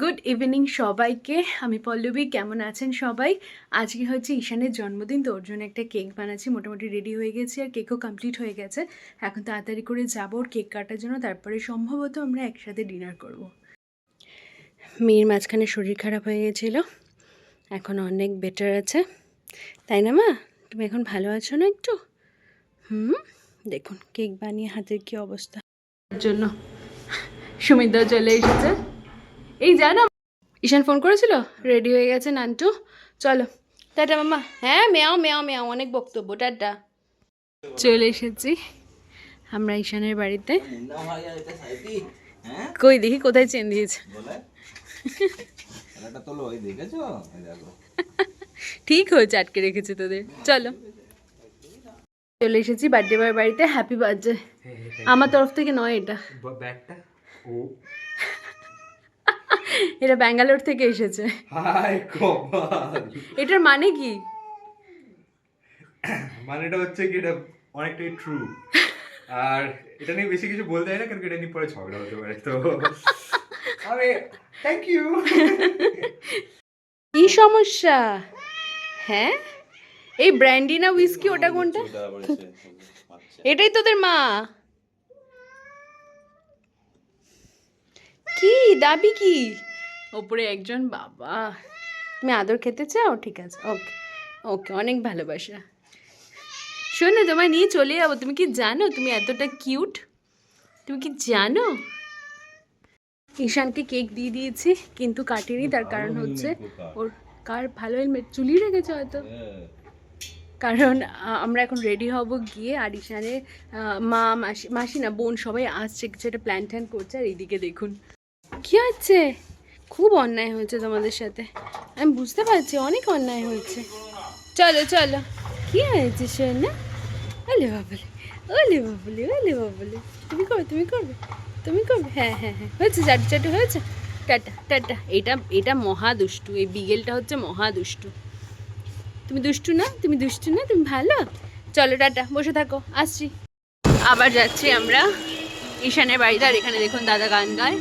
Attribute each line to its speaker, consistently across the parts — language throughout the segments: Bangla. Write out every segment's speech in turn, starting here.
Speaker 1: গুড ইভিনিং সবাইকে। আমি পল্লবী, কেমন আছেন সবাই? আজকে হচ্ছে ঈশানের জন্মদিন, তো ওর জন্য একটা কেক বানাচ্ছি। মোটামুটি রেডি হয়ে গেছে আর কেকও কমপ্লিট হয়ে গেছে। এখন তাড়াতাড়ি করে যাব ওর কেক কাটার জন্য। তারপরে সম্ভবত আমরা একসাথে ডিনার করব। মেয়ের মাঝখানে শরীর খারাপ হয়ে গেছিল। এখন অনেক বেটার আছে। তাই না মা? তুমি এখন ভালো আছো না একটু? হুম? দেখুন, কেক বানিয়ে হাতের কী অবস্থা? জন্য সুমিতা চলে এসেছে। এই জানো ঈশান ফোন করেছিল? রেডি হয়ে গেছে নান্টু। চলো। টাটা মামা হ্যাঁ মেয়াও মেয়াও মেয়াও। অনেক বক্তব্য। টাটা। চলে এসেছি আমরা ঈশানের বাড়িতে।
Speaker 2: হ্যাঁ
Speaker 1: কই দেখি কোথায় চেন দিয়েছে? ঠিক হয়েছে আটকে রেখেছে তোদের। চলো। চলে এসেছি বার্থডে বয়ের বাড়িতে। হ্যাপি বার্থডে আমার তরফ থেকে নয় এটা।
Speaker 3: ব্যাগটা? ও।
Speaker 1: এটা ব্যাঙ্গালোর থেকে এসেছে।
Speaker 3: হাই
Speaker 1: এটার মানে কি?
Speaker 3: মানেটা হচ্ছে কি এটা অনেকটাই ট্রু আর এটা নিয়ে বেশি কিছু বলতে হয় না কারণ এটা নিয়ে পরে ঝগড়া হতে পারে তো আমি থ্যাংক ইউ
Speaker 1: কি সমস্যা? হ্যাঁ? এই ব্র্যান্ডি না উইস্কি ওটা কোনটা? এটাই তোদের মা। কি দাবি কি? ওপরে একজন বাবা। তুমি আদর খেতে চাও? ঠিক আছে। ওকে। ওকে অনেক ভালোবাসা। শোনো তোমায় নিয়ে চলে যাব। তুমি কি জানো? তুমি এতটা কিউট। তুমি কি জানো? ঈশানকে কেক দিয়ে দিয়েছি কিন্তু কাটেনি। তার কারণ হচ্ছে ওর কার ভালো হেলমেট চুলি রেখেছে হয়তো। কারণ আমরা এখন রেডি হব গিয়ে আর ঈশানে মা মাসি মাসি না বোন সবাই আসছে। কিছু একটা প্ল্যান ট্যান করছে আর এইদিকে দেখুন। কি হচ্ছে? খুব অন্যায় হয়েছে তোমাদের সাথে। আমি বুঝতে পারছি, অনেক অন্যায় হয়েছে। চলো চলো। কি হয়েছে, সোনা? ওলে বাবলে ওলে বাবলে ওলে বাবলে। তুমি করবে তুমি করবে তুমি করবে। হ্যাঁ হ্যাঁ হ্যাঁ। হয়েছে চাটু চাটু হয়েছে? Tata tata. এটা এটা মহা দুষ্টু। এই বিগেলটা হচ্ছে মহা দুষ্টু। তুমি দুষ্টু না? তুমি দুষ্টু না? তুমি ভালো? চলো, টাটা। বসে থাকো। আসছি। আবার যাচ্ছি আমরা। ঈশানের বাড়িতে। আর এখানে দেখুন দাদা গান গায়।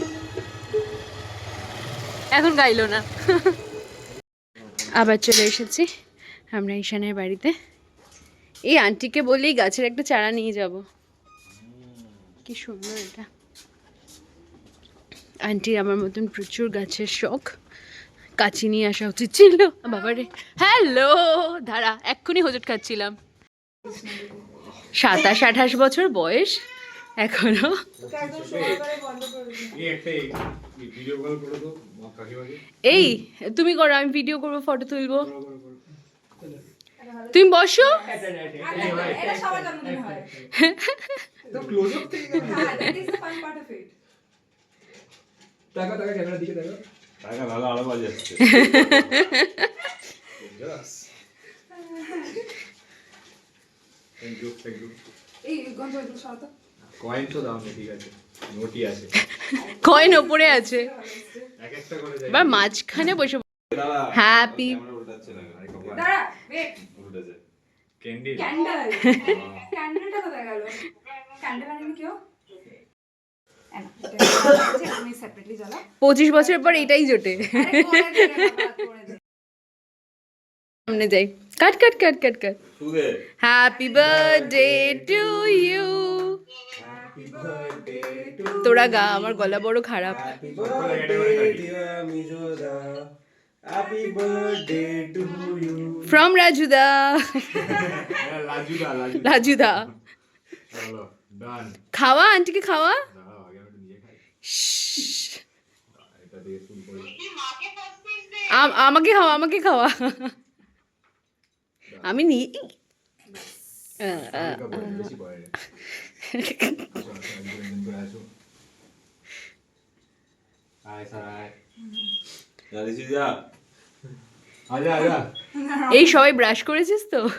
Speaker 1: এখন গাইলো না। আবার চলে এসেছি আমরা ঈশানের বাড়িতে। এই আন্টিকে বলেই গাছের একটা চারা নিয়ে যাব। কি সুন্দর এটা। আন্টির আমার মতন প্রচুর গাছের শখ। কাছি নিয়ে আসা উচিত ছিল। বাবারে। হ্যালো, দাঁড়া, এক্ষুনি হোজট খাচ্ছিলাম। সাতাশ আঠাশ বছর বয়স। এখনও?
Speaker 3: এই
Speaker 1: এই তুমি করো আমি ভিডিও করব ফটো তুলবো। তুমি বসো।
Speaker 4: এটা সবার জন্মদিন হয়
Speaker 3: তো ক্লোজ আপ থেকে
Speaker 4: হ্যাঁ দ্যাট
Speaker 3: কয়েন তো দাও ঠিক আছে। নোটই আছে।
Speaker 1: কয়েন ওপরে আছে।
Speaker 3: এক একটা করে যাই।
Speaker 1: বা মাঝখানে বসে হ্যাপি
Speaker 2: ক্যামেরা উল্টাচ্ছে না।
Speaker 4: দাঁড়া ওয়েট
Speaker 2: উল্টেছে।
Speaker 3: ক্যান্ডি
Speaker 4: ক্যান্ডেল ক্যান্ডেলটা কোথায় গেল? ক্যান্ডেল আনেনি কেউ? তুমি সেপারেটলি জ্বালা
Speaker 1: পঁচিশ বছর পর এটাই জোটে। সামনে যাই। Cut cut cut cut cut. Happy birthday to you তোরা গা আমার গলা বড় খারাপ। ফ্রম রাজুদা।
Speaker 3: লাজুদা লাজু
Speaker 1: রাজুদা। খাওয়া আন্টিকে খাওয়া? আমাকে খাওয়া আমাকে খাওয়া আমি নি এই সবাই ব্রাশ করেছিস তো?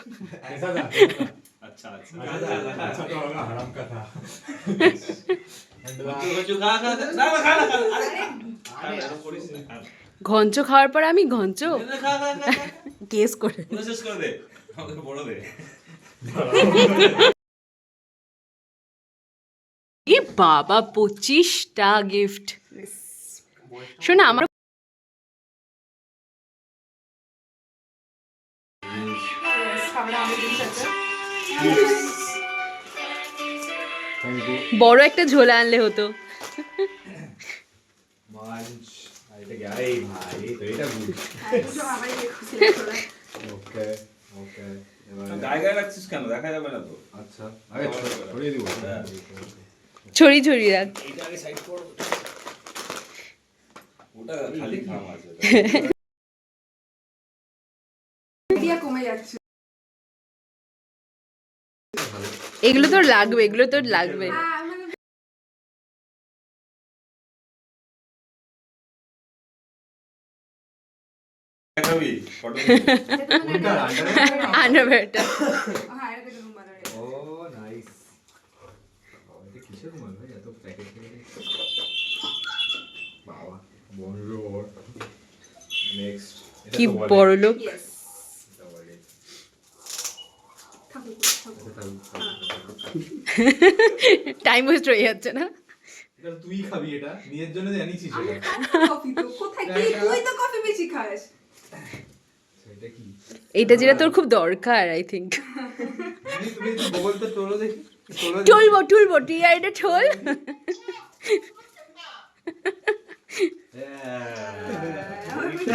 Speaker 1: ঘঞ্চ খাওয়ার পর আমি ঘঞ্চ কেস করে। বাবা পঁচিশটা গিফট শোনো আমার বড় একটা ঝোলা আনলে হতো।
Speaker 2: দেখা যাবে না তো।
Speaker 3: আচ্ছা
Speaker 1: ছড়ি ছড়ি রাখ। এগুলো তোর লাগবে এগুলো তোর লাগবে।
Speaker 4: মানে
Speaker 1: আন্ডারওয়্যারটা
Speaker 4: হ্যাঁ এটা দেখুন বানারে
Speaker 3: ও নাইস এটা কিসের রুমাল ভাই এত প্যাকেট থেকে বাবা বনজোর নেক্সট
Speaker 1: কি বড় লোক টাইম ওয়েস্ট হয়ে যাচ্ছে না?
Speaker 3: এটা তুই খাবি এটা নিজের জন্য জানিছিস
Speaker 4: কোথায়? তুই তো কফি বেশি খাস।
Speaker 3: এটা
Speaker 1: যেটা তোর খুব দরকার আই থিঙ্ক। টুলবো টুলবো টিয়া এটা ঠোল
Speaker 3: আরেকটা প্যাকেট
Speaker 4: তো
Speaker 3: দিতে পারছিস
Speaker 4: যা
Speaker 3: না?
Speaker 4: রেটে দিয়ে দেবো
Speaker 1: ই ই- ই-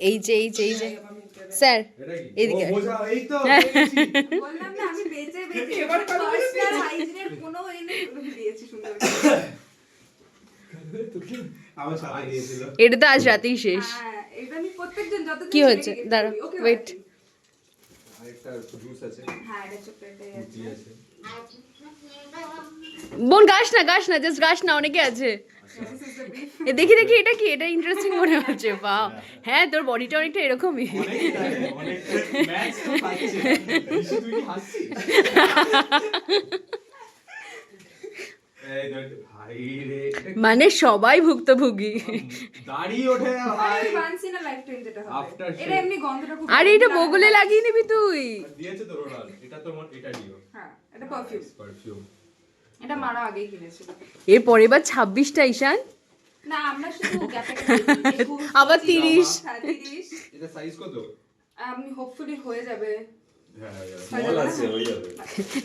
Speaker 1: এই যে এই স্যার এদিকে এটা তো আজ রাতেই শেষ
Speaker 4: হ্যাঁ
Speaker 1: কি।
Speaker 4: Okay,
Speaker 1: wait.
Speaker 4: bye.
Speaker 3: আরেকটা জুস আছে
Speaker 4: হ্যাঁ এটা চকলেটে
Speaker 3: আছে
Speaker 1: বোন গাস না গাস না জাস্ট গাস না অনেকে আছে। এ দেখি দেখি এটা কি? এটা ইন্টারেস্টিং মনে হচ্ছে বাহ। হ্যাঁ তোর বডিটা অনেকটা এরকমই। মানে সবাই ভুক্তভোগী। আরে এটা বগুলে লাগিয়ে নিবি তুই।
Speaker 3: এটা এটা
Speaker 4: পারফিউম
Speaker 3: পারফিউম
Speaker 4: এটা মারা আগেই কিনেছিল
Speaker 1: এর পরের ছাব্বিশটা ঈশান?
Speaker 4: না আমরা শুধু
Speaker 1: আবার 30
Speaker 4: হ্যাঁ 30
Speaker 3: এটা সাইজ কত?
Speaker 4: আমি হোপফুলি হয়ে যাবে।
Speaker 3: হ্যাঁ হ্যাঁ
Speaker 2: স্মল আছে হয়ে যাবে।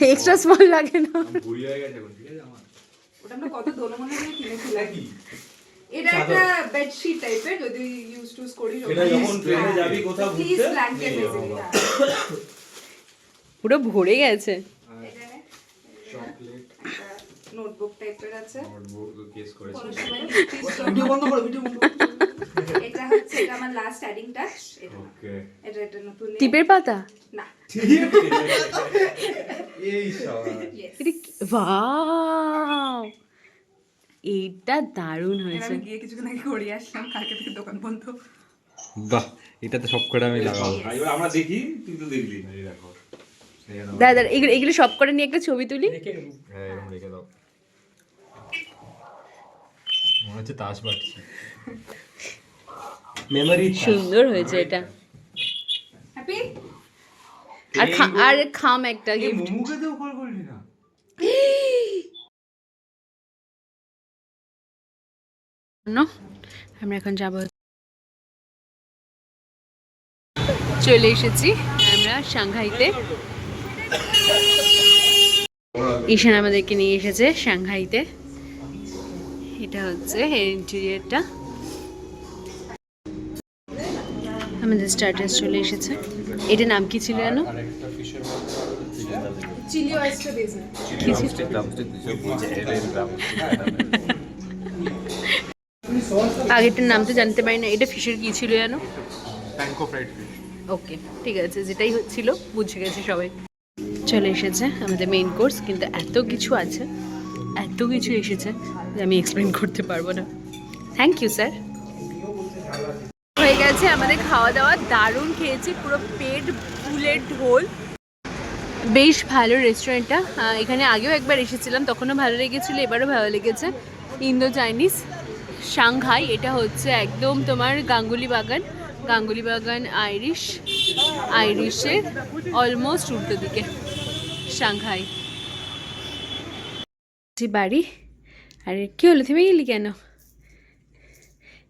Speaker 1: এক্সট্রা স্মল লাগে না?
Speaker 4: ওটা আমরা কত দোলমনে দিয়ে কিনেছিলাম? এটা একটা বেডশিট টাইপের যদি ইউজ টুজ করি
Speaker 2: এটা যখন ট্রেনে যাবি কোথাও ঘুরতে?
Speaker 4: ব্ল্যাঙ্কেট
Speaker 2: নিয়ে
Speaker 4: বেসিক্যালি
Speaker 2: যাব।
Speaker 1: পুরো ভরে গেছে
Speaker 4: এটা
Speaker 3: চকলেট
Speaker 4: একটা নোটবুক টাইপের আছে।
Speaker 3: নোটবুক কেস করেছি।
Speaker 4: ভিডিও বন্ধ করো ভিডিও বন্ধ এটা হচ্ছে এটা আমার লাস্ট অ্যাডিং টাচ এটা।
Speaker 3: ওকে
Speaker 4: এটা এটা নতুন
Speaker 1: টিপের পাতা?
Speaker 4: না।
Speaker 3: এই সব
Speaker 1: এটা কি- Wow! এইটা দারুণ হয়েছে।
Speaker 4: আমি গিয়ে কিছুক্ষণ আগে করে আসলাম কালকে থেকে দোকান বন্ধ।
Speaker 3: বাহ এটা তো সব করে আমি লাগাবো।
Speaker 2: এবার আমরা দেখি তুই তো দেখলি
Speaker 3: এই দেখো।
Speaker 1: দাদা এগুলো এগুলো সব করে নিয়ে একটা ছবি তুলি।
Speaker 3: হ্যাঁ এরকম রেখে দাও। মনে হচ্ছে তাস
Speaker 2: মেমোরি
Speaker 1: সুন্দর হয়েছে এটা।
Speaker 4: হ্যাপি
Speaker 1: আর খা- আর খাম একটা গিফট
Speaker 3: মোমোকে তো কল করলি না?
Speaker 1: আমরা এখন যাব চলে এসেছি আমরা সাংহাইতে। ঈশান আমাদেরকে নিয়ে এসেছে সাংহাইতে। এটা হচ্ছে ইন্টেরিয়ারটা। আমাদের স্টার্টার্স চলে এসেছে। এটা নাম কি ছিল জানো? আগেরটার নাম তো জানতে পারি না। এটা ফিশের কি ছিল জানো? ওকে ঠিক আছে যেটাই ছিল বুঝে গেছে সবাই। চলে এসেছে আমাদের মেইন কোর্স কিন্তু এত কিছু আছে। এত কিছু এসেছে যে আমি এক্সপ্লেন করতে পারব না। থ্যাংক ইউ স্যার হয়ে গেছে আমাদের খাওয়া দাওয়া, দারুণ খেয়েছি, পুরো পেট ফুলের ঢোল। বেশ ভালো রেস্টুরেন্টটা এখানে আগেও একবার এসেছিলাম, তখনও ভালো লেগেছিলো, এবারও ভালো লেগেছে। ইন্দো চাইনিজ সাংঘাই এটা হচ্ছে একদম তোমার গাঙ্গুলি বাগান। গাঙ্গুলি বাগান আইরিশ আইরিশের অলমোস্ট উল্টো দিকে সাংঘাই যে বাড়ি। আরে কি হলো? থেমে গেলি কেন?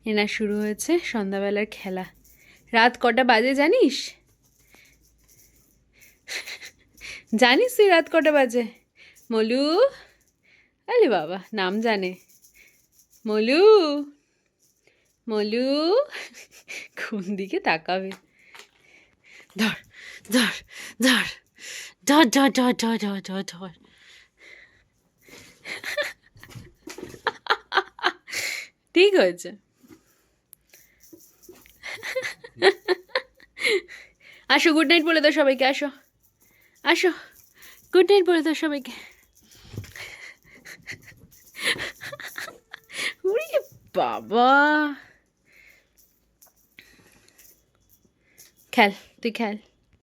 Speaker 1: এনা শুরু হয়েছে সন্ধ্যাবেলার খেলা। রাত কটা বাজে জানিস? জানিস তুই রাত কটা বাজে? মলু? আরে বাবা, নাম জানে। মলু? মলু? কোন দিকে তাকাবে? ধর ধর ধর ধর ধর ধর ধর ধর ধর ধর। ঠিক হয়েছে। আসো গুড নাইট বলে দাও সবাইকে, আসো। আসো গুড নাইট বলে দাও সবাইকে। বাবা। খেল, তুই খেল।